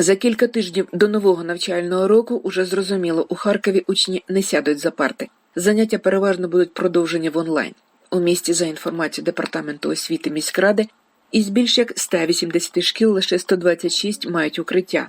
За кілька тижнів до нового навчального року уже зрозуміло, у Харкові учні не сядуть за парти. Заняття переважно будуть продовжені в онлайн. У місті, за інформацією департаменту освіти міськради, із більш як 180 шкіл лише 126 мають укриття,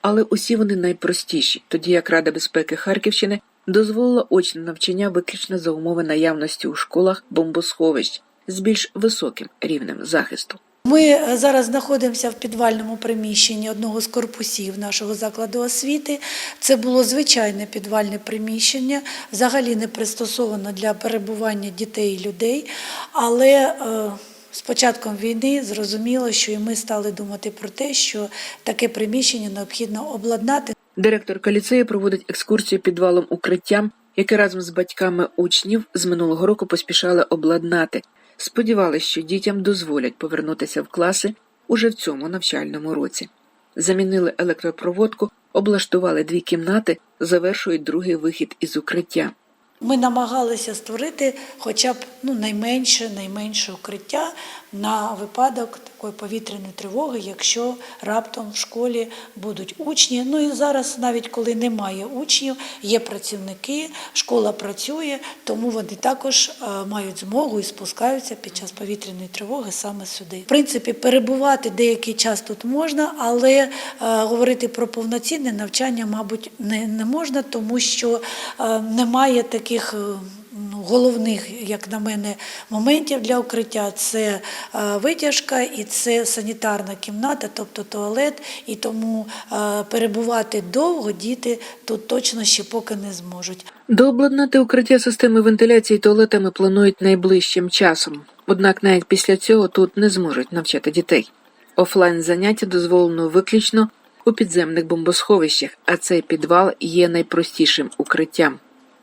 але усі вони найпростіші, тоді як Рада безпеки Харківщини дозволила очне навчання виключно за умови наявності у школах бомбосховищ з більш високим рівнем захисту. Ми е, зараз знаходимося в підвальному приміщенні одного з корпусів нашого закладу освіти. Це було звичайне підвальне приміщення, взагалі не пристосовано для перебування дітей і людей. Але е, з початком війни зрозуміло, що і ми стали думати про те, що таке приміщення необхідно обладнати. Директорка ліцею проводить екскурсію підвалом укриттям, яке разом з батьками учнів з минулого року поспішали обладнати. Сподівалися, що дітям дозволять повернутися в класи уже в цьому навчальному році. Замінили електропроводку, облаштували дві кімнати, завершують другий вихід із укриття. Ми намагалися створити хоча б ну, найменше, найменше укриття на випадок такої повітряної тривоги, якщо раптом в школі будуть учні. Ну і зараз, навіть коли немає учнів, є працівники, школа працює, тому вони також е, мають змогу і спускаються під час повітряної тривоги саме сюди. В принципі, перебувати деякий час тут можна, але е, говорити про повноцінне навчання, мабуть, не, не можна, тому що е, немає таких. Е, ну, Головних, як на мене, моментів для укриття це е, витяжка і це санітарна кімната, тобто туалет, і тому е, перебувати довго діти тут точно ще поки не зможуть. Дообладнати укриття системи вентиляції туалетами планують найближчим часом. Однак навіть після цього тут не зможуть навчати дітей. Офлайн заняття дозволено виключно у підземних бомбосховищах, а цей підвал є найпростішим укриттям.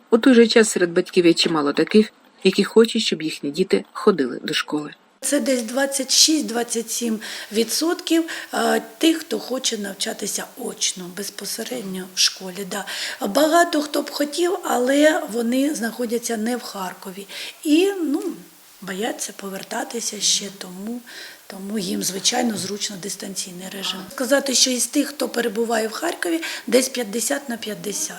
У той же час серед батьків є чимало таких, які хочуть, щоб їхні діти ходили до школи. Це десь 26-27 відсотків е, тих, хто хоче навчатися очно, безпосередньо в школі. Да. Багато хто б хотів, але вони знаходяться не в Харкові. І ну, бояться повертатися ще тому. Тому їм, звичайно, зручно дистанційний режим. Сказати, що із тих, хто перебуває в Харкові, десь 50 на 50.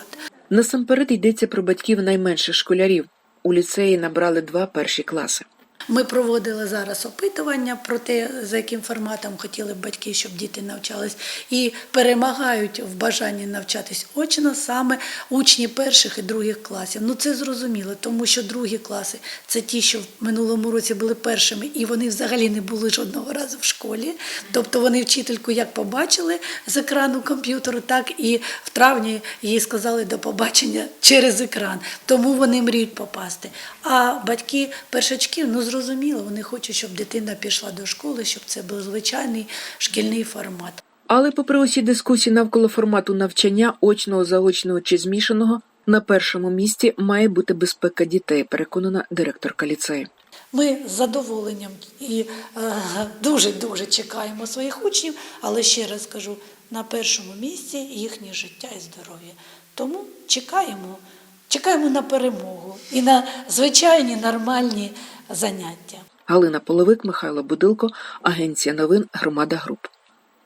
Насамперед йдеться про батьків найменших школярів. У ліцеї набрали два перші класи. Ми проводили зараз опитування про те, за яким форматом хотіли б батьки, щоб діти навчались, і перемагають в бажанні навчатись очно саме учні перших і других класів. Ну це зрозуміло, тому що другі класи це ті, що в минулому році були першими, і вони взагалі не були жодного разу в школі. Тобто вони вчительку як побачили з екрану комп'ютеру, так і в травні їй сказали до побачення через екран. Тому вони мріють попасти. А батьки першачків, ну зрозуміло, вони хочуть, щоб дитина пішла до школи, щоб це був звичайний шкільний формат. Але, попри усі дискусії навколо формату навчання, очного, заочного чи змішаного, на першому місці має бути безпека дітей, переконана директорка ліцею. Ми з задоволенням і дуже дуже чекаємо своїх учнів, але ще раз кажу, на першому місці їхнє життя і здоров'я. Тому чекаємо, чекаємо на перемогу і на звичайні нормальні заняття. Галина Половик, Михайло Будилко, Агенція новин Громада Груп.